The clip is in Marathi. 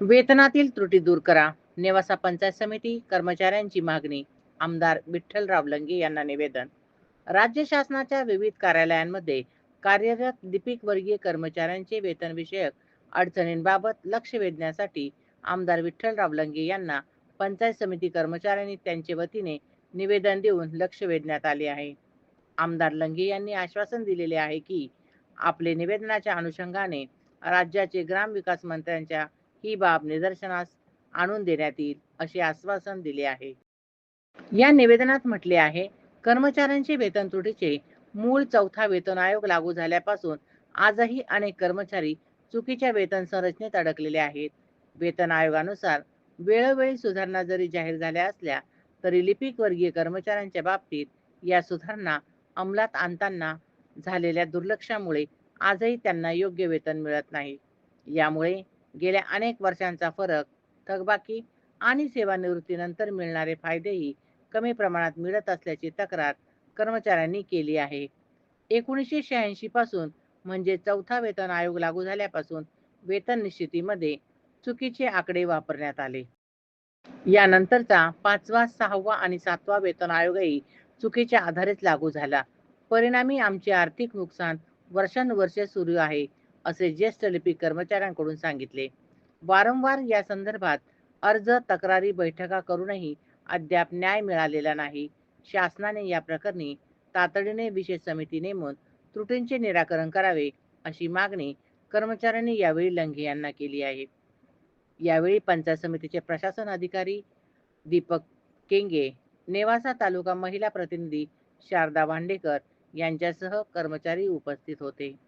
वेतनातील त्रुटी दूर करा. नेवासा पंचायत समिती कर्मचाऱ्यांची मागणी. आमदार विठ्ठलराव लंगे यांना निवेदन. राज्य शासनाच्या विविध कार्यालयांमध्ये कार्यरत दीपिक वर्गीय कर्मचाऱ्यांचे वेतनविषयक अडचणींबाबत लक्ष वेधण्यासाठी आमदार विठ्ठलराव लंगे यांना पंचायत समिती कर्मचाऱ्यांनी त्यांचे वतीने निवेदन देऊन लक्ष वेधण्यात आले आहे. आमदार लंगे यांनी आश्वासन दिलेले आहे की आपले निवेदनाच्या अनुषंगाने राज्याचे ग्रामविकास मंत्र्यांच्या ही बाब निदर्शनास आणून देण्यात येईल असे आश्वासन दिले आहे. या निवेदनात म्हटले आहे कर्मचाऱ्यांचे वेतन त्रुटीचे मूळ चौथा वेतन आयोग लागू झाल्यापासून आजही अनेक कर्मचारी चुकीच्या वेतन संरचनेत अडकलेले आहेत. वेतन आयोगानुसार वेळोवेळी सुधारणा जरी जाहीर झाल्या असल्या तरी लिपिक वर्गीय कर्मचाऱ्यांच्या बाबतीत या सुधारणा अंमलात आणताना झालेल्या दुर्लक्षामुळे आजही त्यांना योग्य वेतन मिळत नाही. यामुळे गेल्या अनेक वर्षांचा फरक थकबाकी आणि सेवानिवृत्तीनंतर मिळणारे फायदेही कमी प्रमाणात मिळत असल्याची तक्रार कर्मचाऱ्यांनी केली आहे. एकोणीसशे शहाऐंशी पासून म्हणजे चौथा वेतन आयोग लागू झाल्यापासून वेतन निश्चितीमध्ये चुकीचे आकडे वापरण्यात आले. यानंतरचा पाचवा सहावा आणि सातवा वेतन आयोगही चुकीच्या आधारेच लागू झाला. परिणामी आमचे आर्थिक नुकसान वर्षानुवर्षे सुरू आहे. असे ज्येष्ठ लिपिक कर्मचाऱ्यांकडून सांगितले. वारंवार या संदर्भात अर्ज तक्रारी बैठका करूनही अद्याप न्याय मिळालेला नाही. शासनाने या प्रकरणी तातडीने विशेष समिती नेमून त्रुटींचे निराकरण करावे अशी मागणी कर्मचाऱ्यांनी यावेळी लंघे यांना केली आहे. यावेळी पंचायत समितीचे प्रशासन अधिकारी दीपक केंगे नेवासा तालुका महिला प्रतिनिधी शारदा भांडेकर यांच्यासह कर्मचारी उपस्थित होते.